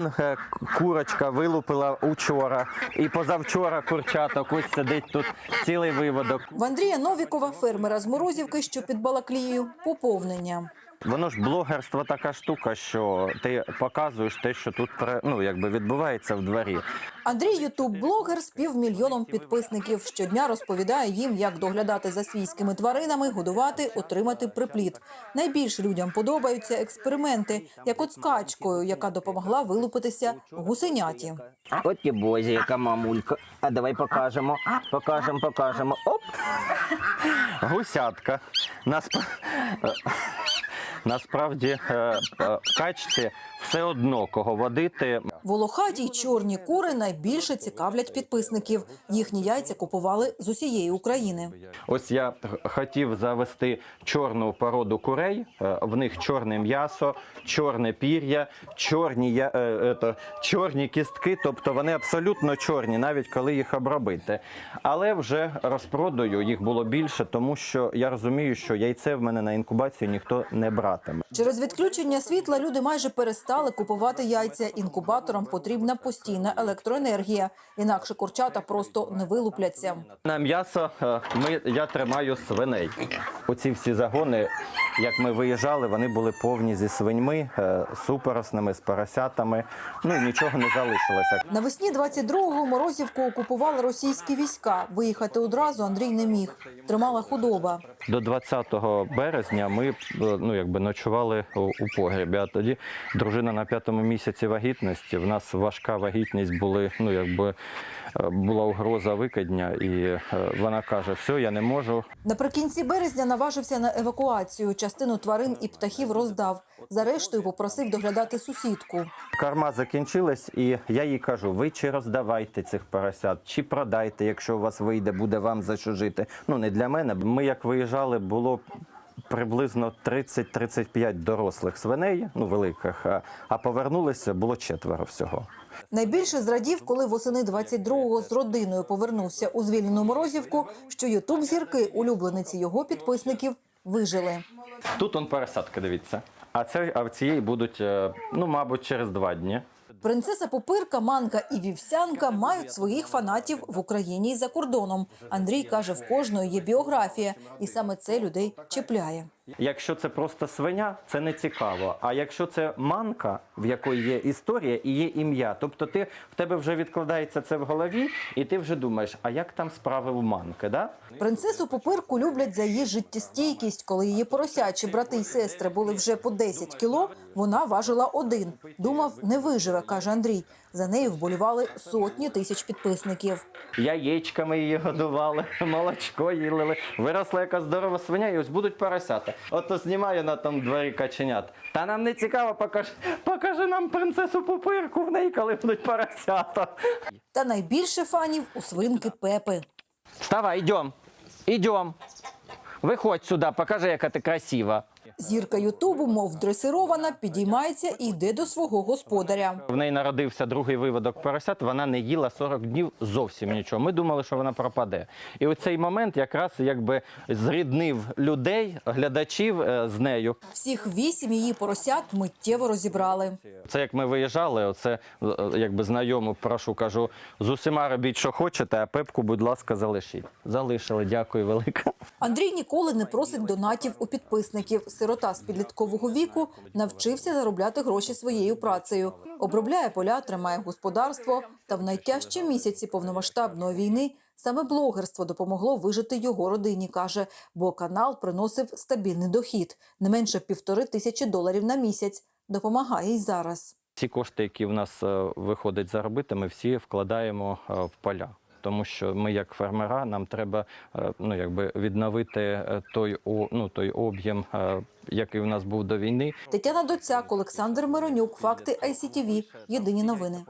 Е, Курочка вилупила учора і позавчора курчаток. Ось сидить тут цілий виводок. В Андрія Новікова, фермера з Морозівки, що під Балаклією, поповнення. Воно ж блогерство така штука, що ти показуєш те, що тут ну, якби відбувається в дворі. Андрій ютуб-блогер з півмільйоном підписників. Щодня розповідає їм, як доглядати за свійськими тваринами, годувати, отримати приплід. Найбільше людям подобаються експерименти, як от з качкою, яка допомогла вилупитися гусеняті. От і бозі, яка мамулька. А давай покажемо. Покажемо, покажемо. Оп! Гусятка. Насп... Насправді е, е, качці все одно кого водити. Волохаті й чорні кури найбільше цікавлять підписників. Їхні яйця купували з усієї України. Ось я хотів завести чорну породу курей. Е, В них чорне м'ясо, чорне пір'я, чорні, я- е, ето, чорні кістки, тобто вони абсолютно чорні, навіть коли їх обробити. Але вже розпродаю їх було більше, тому що я розумію, що яйце в мене на інкубацію ніхто не братиме. Через відключення світла люди майже перестали купувати яйця. Інкубаторам потрібна постійна електроенергія, інакше курчата просто не вилупляться. На м'ясо е, ми, я тримаю свиней. Оці всі загони, як ми виїжджали, вони були повні зі свиньми, е, супоросними, з поросятами. Ну нічого не залишилося. Навесні 22-го Морозівку окупували російські війська. Виїхати одразу Андрій не міг. Тримала худоба. До 20 березня ми е, ну, якби ночували у, погребі. А тоді дружина на п'ятому місяці вагітності. В нас важка вагітність були, ну якби е, була угроза викидня, і вона каже: все, я не можу. Наприкінці березня наважився на евакуацію. Частину тварин і птахів роздав. За рештою попросив доглядати сусідку. Карма закінчилась, і я їй кажу: ви чи роздавайте цих поросят, чи продайте, якщо у вас вийде, буде вам за що жити. Ну не для мене. Ми як виїжджали, було. Приблизно 30-35 дорослих свиней, ну великих, а, повернулися було четверо всього. Найбільше зрадів, коли восени 22-го з родиною повернувся у звільнену Морозівку, що ютуб зірки, улюблениці його підписників, вижили. Тут он пересадки, дивіться. А це а в цієї будуть, е, ну мабуть, через два дні. Принцеса Попирка, Манка і Вівсянка мають своїх фанатів в Україні і за кордоном. Андрій каже, в кожної є біографія, і саме це людей чіпляє. Якщо це просто свиня, це не цікаво. А якщо це манка, в якої є історія і є ім'я, тобто ти в тебе вже відкладається це в голові, і ти вже думаєш, а як там справи у манки, да? Принцесу Попирку люблять за її життєстійкість. Коли її поросячі брати й сестри були вже по 10 кіло, вона важила один. Думав, не виживе, каже Андрій. За нею вболівали сотні тисяч підписників. Яєчками її годували, молочко їй лили. Виросла яка здорова свиня, і ось будуть поросята. Ото знімаю на тому дворі каченят. Та нам не цікаво, покажи, покажи нам принцесу Пупирку в неї, коли будуть поросята. Та найбільше фанів у свинки Пепи. Вставай, йдем. Йдем. Виходь сюди, покажи, яка ти красива. Зірка Ютубу, мов дресирована, підіймається і йде до свого господаря. В неї народився другий виводок поросят. Вона не їла 40 днів зовсім нічого. Ми думали, що вона пропаде. І у цей момент якраз якби зріднив людей, глядачів е, з нею. Всіх вісім її поросят миттєво розібрали. Це як ми виїжджали, оце е, якби знайому прошу, кажу, з усіма робіть, що хочете, а пепку, будь ласка, залишіть. Залишили, дякую велике. Андрій ніколи не просить донатів у підписників. Сирота з підліткового віку навчився заробляти гроші своєю працею. Обробляє поля, тримає господарство. Та в найтяжчі місяці повномасштабної війни саме блогерство допомогло вижити його родині, каже, бо канал приносив стабільний дохід – не менше півтори тисячі доларів на місяць. Допомагає й зараз. Всі кошти, які в нас е, виходить заробити, ми всі вкладаємо е, в поля. Тому що ми, як фермера, нам треба е, ну, якби відновити е, той, ну, той об'єм, е, який в нас був до війни. Тетяна Доцяк, Олександр Миронюк, Факти ICTV. Єдині новини.